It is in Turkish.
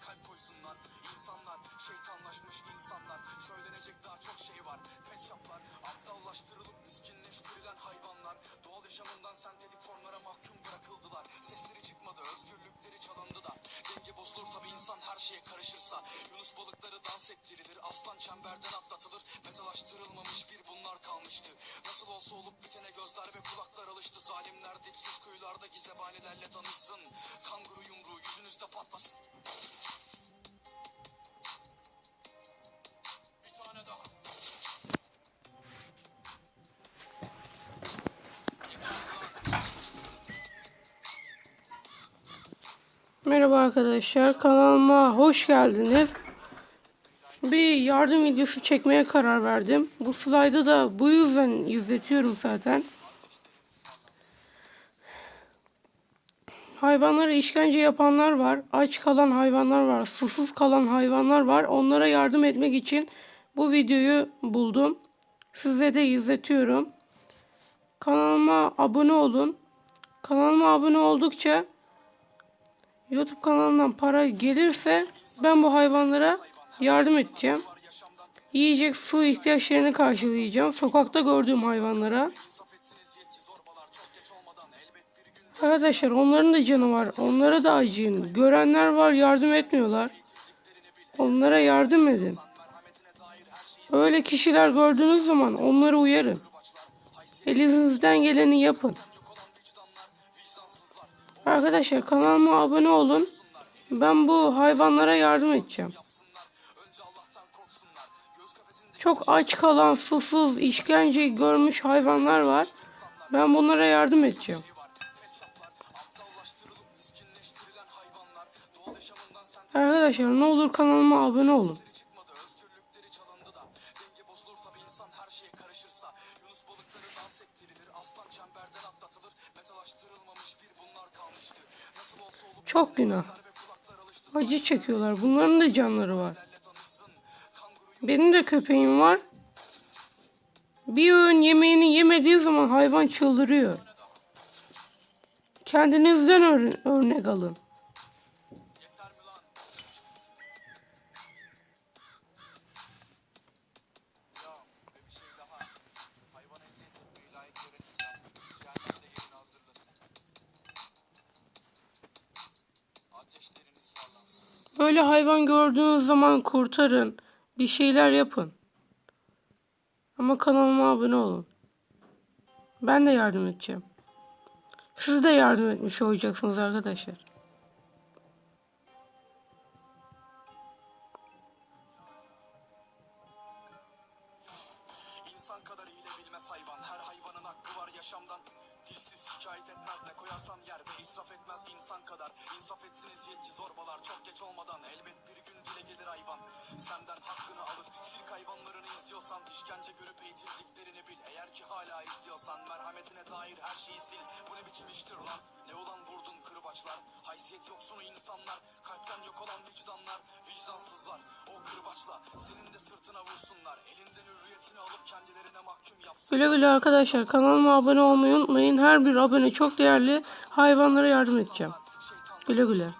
kalp koysunlar İnsanlar şeytanlaşmış insanlar. Söylenecek daha çok şey var. Pet shoplar aptallaştırılıp miskinleştirilen hayvanlar. Doğal yaşamından sentetik formlara mahkum bırakıldılar. Sesleri çıkmadı özgürlükleri çalındı da. Denge bozulur tabi insan her şeye karışırsa. Yunus balıkları dans ettirilir Aslan çemberden atlatılır. Metalaştırılmamış bir bunlar kalmıştı. Nasıl olsa olup bitene gözler ve kulaklar alıştı. Zalimler dipsiz kuyularda gizebanilerle tanışsın. Kanguru yumruğu yüzünüzde patlasın Merhaba arkadaşlar kanalıma hoş geldiniz. Bir yardım videosu çekmeye karar verdim. Bu slaydı da bu yüzden izletiyorum zaten. Hayvanlara işkence yapanlar var. Aç kalan hayvanlar var. Susuz kalan hayvanlar var. Onlara yardım etmek için bu videoyu buldum. Size de izletiyorum. Kanalıma abone olun. Kanalıma abone oldukça YouTube kanalından para gelirse ben bu hayvanlara yardım edeceğim. Yiyecek su ihtiyaçlarını karşılayacağım. Sokakta gördüğüm hayvanlara. Arkadaşlar onların da canı var. Onlara da acıyın. Görenler var yardım etmiyorlar. Onlara yardım edin. Öyle kişiler gördüğünüz zaman onları uyarın. Elinizden geleni yapın. Arkadaşlar kanalıma abone olun. Ben bu hayvanlara yardım edeceğim. Çok aç kalan, susuz, işkence görmüş hayvanlar var. Ben bunlara yardım edeceğim. Arkadaşlar ne olur kanalıma abone olun. Çok günah. Acı çekiyorlar. Bunların da canları var. Benim de köpeğim var. Bir öğün yemeğini yemediği zaman hayvan çıldırıyor. Kendinizden ör- örnek alın. Böyle hayvan gördüğünüz zaman kurtarın. Bir şeyler yapın. Ama kanalıma abone olun. Ben de yardım edeceğim. Siz de yardım etmiş olacaksınız arkadaşlar. Hayvanın hakkı var yaşamdan Dilsiz şikayet etmez ne koyarsan yer insan kadar. İnsaf etsin eziyetçi zorbalar Çok geç olmadan. Elbet bir gün dile gelir hayvan. Senden hakkını alır Sirk hayvanlarını izliyorsan işkence görüp eğitildiklerini bil. Eğer ki hala izliyorsan merhametine dair her şeyi sil. Bu ne biçim iştir lan Ne ulan vurdun kırbaçlar Haysiyet yoksunu insanlar Kalpten yok olan vicdanlar. Vicdansızlar o kırbaçla Senin de sırtına vursunlar. Elinden hürriyetini alıp kendilerine mahkum yapsınlar Güle güle arkadaşlar. Kanalıma abone olmayı unutmayın. Her bir abone çok değerli. Hayvanlara yardım edeceğim. Güle güle.